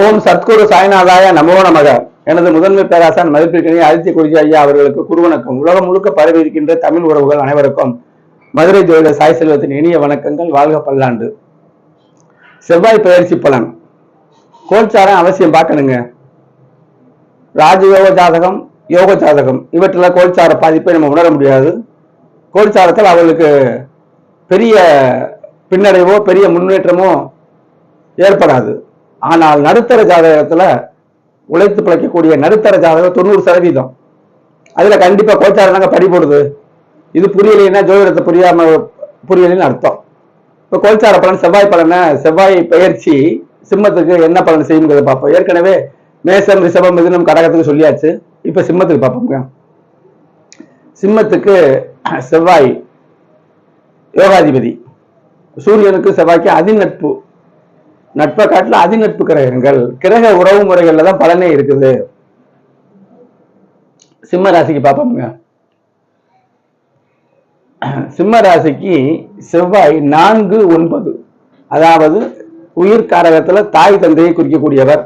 ஓம் சத்குரு சாய்நாதாய நமோ நமக. எனது முதன்மை பேராசான் மதிப்பிற்கினிய ஆதித்ய குருஜி ஐயா அவர்களுக்கு குருவணக்கம். உலகம் முழுக்க பரவி இருக்கின்ற தமிழ் உறவுகள் அனைவருக்கும் மதுரை ஜோதிட சாய் செல்வத்தின் இனிய வணக்கங்கள். வாழ்க பல்லாண்டு. செவ்வாய் பயிற்சி பலன். கோச்சாரம் அவசியம் பார்க்கணுங்க. ராஜயோக ஜாதகம் யோக ஜாதகம் இவற்றில் கோல்சார பாதிப்பை நம்ம உணர முடியாது. கோல்சாரத்தில் அவர்களுக்கு பெரிய பின்னடைவோ பெரிய முன்னேற்றமோ ஏற்படாது. ஆனால் நடுத்தர ஜாதகத்துல உழைத்து பிழைக்கக்கூடிய நடுத்தர ஜாதகம் தொண்ணூறு சதவீதம். அதுல கண்டிப்பா கோச்சாரம் தாங்க படி போடுது. இது புரியலைன்னா ஜோதிடத்தை புரியாம புரியலைன்னு அர்த்தம். இப்போ கோல்சார பலன் செவ்வாய் பலனை செவ்வாய் பயிற்சி சிம்மத்துக்கு என்ன பலன் செய்யுங்கிறத பார்ப்போம். ஏற்கனவே மேசம் ரிஷபம் மிதுனம் கடகத்துக்கு சொல்லியாச்சு. இப்ப சிம்மத்துக்கு பார்ப்போங்க சிம்மத்துக்கு செவ்வாய் யோகாதிபதி. சூரியனுக்கு செவ்வாய்க்கு அதிநட்பு. நட்பை காட்டில அதிநட்பு கிரகங்கள் கிரக உறவு முறைகள்ல தான் பலனே இருக்குது. சிம்ம ராசிக்கு பார்ப்போமுங்க. சிம்ம ராசிக்கு செவ்வாய் நான்கு ஒன்பது. அதாவது உயிர் காரகத்துல தாய் தந்தையை குறிக்கக்கூடியவர்.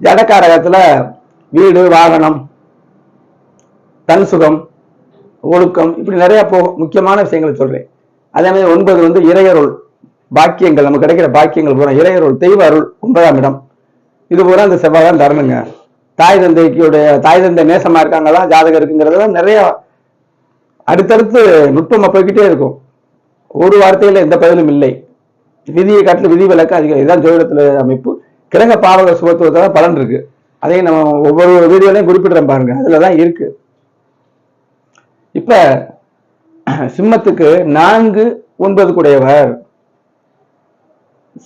ஜடக்காரகத்துல வீடு வாகனம் தன் சுகம் ஒழுக்கம் இப்படி நிறைய போகும் முக்கியமான விஷயங்களை சொல்றேன். அதே மாதிரி ஒன்பது வந்து இறையருள். பாக்கியங்கள் நமக்கு கிடைக்கிற பாக்கியங்கள் பூரா இளையருள் தெய்வ அருள் ஒன்பதாம் இடம். இது பூரா இந்த செவ்வாய் தான் தரணுங்க. தாய் தந்தைக்குடைய தாய் தந்தை நேசமா இருக்காங்களா ஜாதகம் இருக்குங்கிறதெல்லாம் நிறைய அடுத்தடுத்து நுட்பம் போய்கிட்டே இருக்கும். ஒரு வார்த்தையில எந்த பதிலும் இல்லை. விதியை காட்டில் விதி விளக்கு அதிகம். இதுதான் ஜோதிடத்துல அமைப்பு. கிரக பாவக சுபத்துவத்துல பலன் இருக்கு. அதையும் நம்ம ஒவ்வொரு வீடியோலையும் குறிப்பிடுறோம் பாருங்க. அதுலதான் இருக்கு. இப்ப சிம்மத்துக்கு நான்கு ஒன்பது கூடையவர்.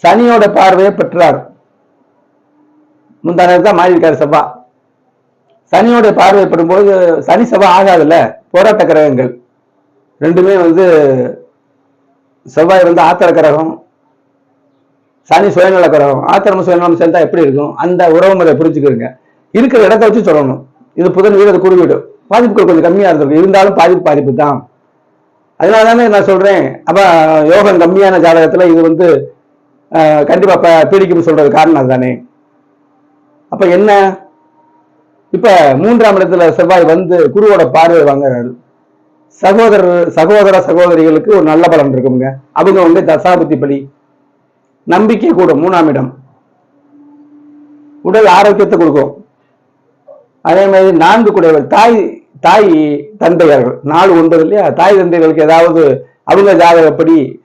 சனியோட பார்வையை பெற்றார். முந்தானது தான் மாறியிருக்காரு செவ்வா சனியோட பார்வை பெறும்போது சனி செவ்வா ஆகாதுல்ல? போராட்ட கிரகங்கள். ரெண்டுமே வந்து செவ்வாய் வந்து ஆத்திர கிரகம் சனி சுயநல கிரகம். ஆத்திரமும் சுயநலம் சேர்ந்தா எப்படி இருக்கும்? அந்த உறவு முறை புரிஞ்சுக்கிறீங்க இருக்கிற இடத்த வச்சு சொல்லணும். இது புதன் வீடு அது குரு வீடு. பாதிப்புகள் கொஞ்சம் கம்மியா இருந்திருக்கும். இருந்தாலும் பாதிப்பு பாதிப்பு தான் அதனால தானே நான் சொல்றேன். அப்ப யோகம் கம்மியான ஜாதகத்துல இது வந்து கண்டிப்பாக இப்போ ப- பீடிக்கும் காரணம் அதுதானே? அப்போ என்ன? இப்போ மூன்றாம் இடத்துல செவ்வாய் வந்து குருவோட பார்வை வாங்குறாரு. சகோதரர் சகோதர சகோதரிகளுக்கு ஒரு நல்ல பலன் இருக்குங்க அவங்க வந்து தசாபுத்தி பலி நம்பிக்கை கூடும் மூணாம் இடம். உடல் ஆரோக்கியத்தை கொடுக்கும். அதே மாதிரி நான்கு குடைகள் தாய் தாய் தந்தையர்கள் நாலு ஒன்பது இல்லையா? தாய் தந்தைகளுக்கு ஏதாவது அவங்க ஜாதகப்படி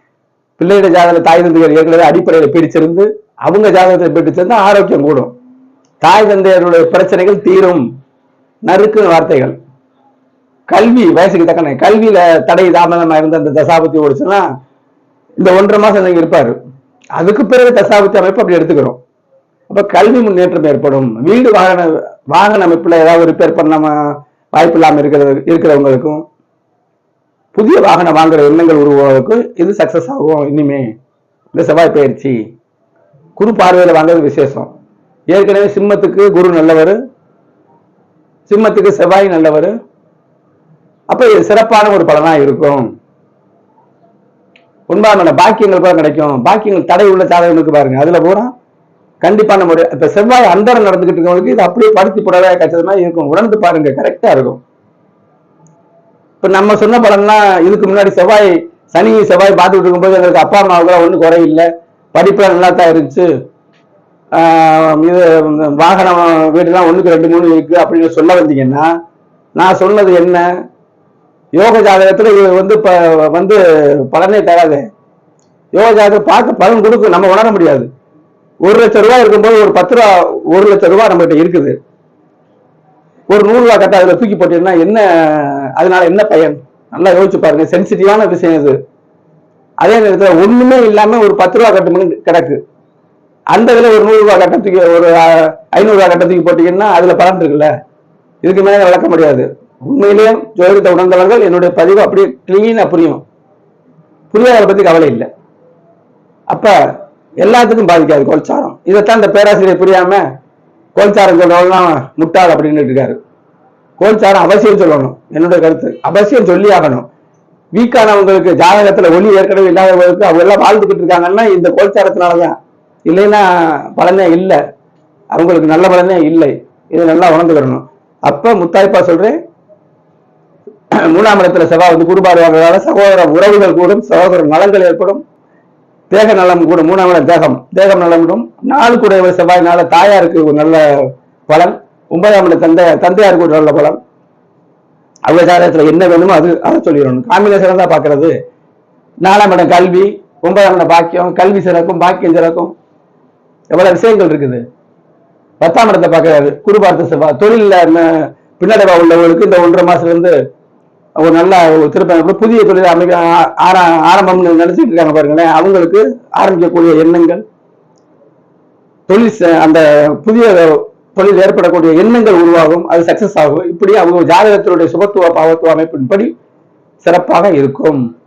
பிள்ளையோட ஜாதக தாய் தந்தையர் ஏற்கனவே அடிப்படையில் பிரிச்சிருந்து அவங்க ஜாதகத்தை பிடிச்சிருந்தா ஆரோக்கியம் கூடும். தாய் தந்தையருடைய பிரச்சனைகள் தீரும். நறுக்கு வார்த்தைகள். கல்வி வயசுக்கு தக்கன கல்வியில தடை தாமதமா இருந்த அந்த தசாபத்தி ஓடிச்சுன்னா இந்த ஒன்றரை மாசம் நீங்க இருப்பாரு. அதுக்கு பிறகு தசாபத்தி அமைப்பு அப்படி எடுத்துக்கிறோம். அப்ப கல்வி முன்னேற்றம் ஏற்படும். வீடு வாகன வாகன அமைப்புல ஏதாவது ரிப்பேர் பண்ணாம வாய்ப்பு இல்லாம இருக்கிறது இருக்கிறவங்களுக்கும். புதிய வாகனம் வாங்குற எண்ணங்கள் உருவாக்கு இது சக்சஸ் ஆகும். இனிமே இந்த செவ்வாய் பயிற்சி. குரு பார்வையில் வாங்குறது விசேஷம். ஏற்கனவே சிம்மத்துக்கு குரு நல்லவர். சிம்மத்துக்கு செவ்வாய் நல்லவர். அப்ப இது சிறப்பான ஒரு பலனா இருக்கும். உண்மையான பாக்கியங்கள் கூட கிடைக்கும். பாக்கியங்கள் தடை உள்ள சாதகங்களுக்கு பாருங்க. அதுல பூரா கண்டிப்பான முறை இப்ப செவ்வாய் அந்தரம் நடந்துகிட்டு இருக்கவங்களுக்கு இது அப்படியே படுத்தி புடவை கச்சது மாதிரி இருக்கும். உணர்ந்து பாருங்க. கரெக்டா இருக்கும். இப்போ நம்ம சொன்ன பலன்லாம் இதுக்கு முன்னாடி செவ்வாய் சனி செவ்வாய் பார்த்துட்டு இருக்கும்போது எங்களுக்கு அப்பா அம்மாவுக்கு ஒன்றும் குறையில்லை. படிப்பெல்லாம் நல்லா தான் இருந்துச்சு. இது வாகனம் வீடுலாம் ஒன்றுக்கு ரெண்டு மூணு இருக்கு அப்படின்னு சொல்ல வந்தீங்கன்னா நான் சொன்னது என்ன? யோக ஜாதகத்தில் இது வந்து இப்போ வந்து பலனே தராது. யோக ஜாதகம் பார்க்க பலன் கொடுக்கும். நம்ம உணர முடியாது. ஒரு லட்சம் ரூபா இருக்கும்போது ஒரு பத்து ரூபா ஒரு லட்சம் ரூபாய் நம்மகிட்ட இருக்குது. ஒரு நூறு ரூபா கட்ட அதில் தூக்கி போட்டீங்கன்னா என்ன அதனால என்ன பயன்? நல்லா யோசிச்சு பாருங்க. சென்சிட்டிவான விஷயம் இது. அதே நேரத்தில் ஒன்றுமே இல்லாமல் ஒரு பத்து ரூபா கட்டு கிடக்கு. அந்த இதில் ஒரு நூறுரூவா கட்டத்துக்கு கட்ட தூக்கி ஒரு ஐநூறுரூவா கட்டத்துக்கு ரூபாய் கட்ட தூக்கி பலன் இருக்குல்ல? இதுக்கு மேலே விளக்க முடியாது. உண்மையிலேயே ஜோதிடத்தை உணர்ந்தவர்கள் என்னுடைய பதிவு அப்படியே கிளீனாக புரியும். புரியாத பற்றி கவலை இல்லை. அப்போ எல்லாத்துக்கும் பாதிக்காது கொலச்சாரம் இதைத்தான் இந்த பேராசிரியர் புரியாமல் கோல்சாரம் சொல்றவங்களாம் முட்டாள் அப்படின்னு இருக்காரு கோல்சாரம் அவசியம் சொல்லணும். என்னுடைய கருத்து. அவசியம் சொல்லி ஆகணும். வீக்கானவங்களுக்கு ஜாதகத்துல ஒளி ஏற்கனவே இல்லாதவங்களுக்கு அவங்க எல்லாம் வாழ்ந்துகிட்டு இருக்காங்கன்னா இந்த கோல்சாரத்தினாலதான். இல்லைன்னா பலனே இல்லை. அவங்களுக்கு நல்ல பலனே இல்லை. இதை நல்லா உணர்ந்துக்கிறணும் அப்ப முத்தாய்ப்பா சொல்றேன். மூணாம் இடத்துல செவ்வாய் வந்து குடுபாடு வாங்குறதால சகோதர உறவுகள் கூடும். சகோதர நலங்கள் ஏற்படும். தேக நலம் கூட மூணாம் இடம் தேகம். தேகம் நலம் கூடும். நாலு கூட செவ்வாய் நாள தாயாருக்கு ஒரு நல்ல பலன். ஒன்பதாம் இடம் தந்தை தந்தையாருக்கு ஒரு நல்ல பலன். அவங்க ஜாதகத்துல என்ன வேணுமோ அது அதை சொல்லிடணும். காம்பினேஷன் தான் பாக்குறது. நாலாம் இடம் கல்வி ஒன்பதாம் இடம் பாக்கியம் கல்வி சிறக்கும் பாக்கியம் சிறக்கும். எவ்வளவு விஷயங்கள் இருக்குது. பத்தாம் இடத்தை பார்க்கறாரு. குரு பார்த்த செவ்வாய். தொழில பின்னடைவா உள்ளவங்களுக்கு இந்த ஒன்றரை மாசத்துல இருந்து ஒரு நல்ல ஒரு திருப்ப புதிய தொழில் அமைக்க ஆரம்பம் ஆரம்பம்னு நினைச்சிட்டு இருக்காங்க பாருங்களேன். அவங்களுக்கு ஆரம்பிக்கக்கூடிய எண்ணங்கள் தொழில் ச- அந்த புதிய தொழில் ஏற்படக்கூடிய எண்ணங்கள் உருவாகும் அது சக்சஸ் ஆகும். இப்படி அவங்க ஜாதகத்தினுடைய சுபத்துவ பாவத்துவ அமைப்பின்படி சிறப்பாக இருக்கும்.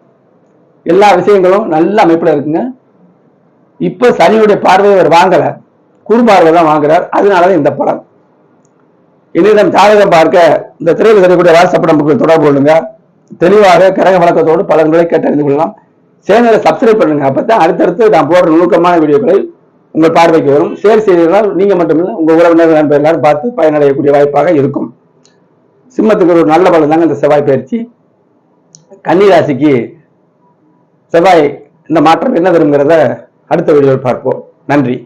எல்லா விஷயங்களும் நல்ல அமைப்புல இருக்குங்க. இப்ப சனியுடைய பார்வையை அவர் வாங்கல. குறுபார்வை தான் வாங்குறார். அதனாலதான் இந்த படம் என்னிடம் ஜாதகம் பார்க்க இந்த திரையில் தெரியக்கூடிய வாட்ஸ்அப் நம்பருக்கு தொடர்பு கொள்ளுங்க. தெளிவாக கிரக வழக்கத்தோடு பலன்களை கேட்டறிந்து கொள்ளலாம். சேனலை சப்ஸ்கிரைப் பண்ணுங்க. அப்பதான் அடுத்தடுத்து நான் போடுற நுணுக்கமான வீடியோக்களை உங்கள் பார்வைக்கு வரும். ஷேர் செய்தீர்களால் நீங்க மட்டுமில்லை உங்க உறவினர் நண்பர் எல்லாரும் பார்த்து பயனடையக்கூடிய வாய்ப்பாக இருக்கும். சிம்மத்துக்கு ஒரு நல்ல பலன் தாங்க இந்த செவ்வாய் பயிற்சி. கன்னிராசிக்கு செவ்வாய் இந்த மாற்றம் என்ன வருங்கிறத அடுத்த வீடியோவில் பார்ப்போம். நன்றி.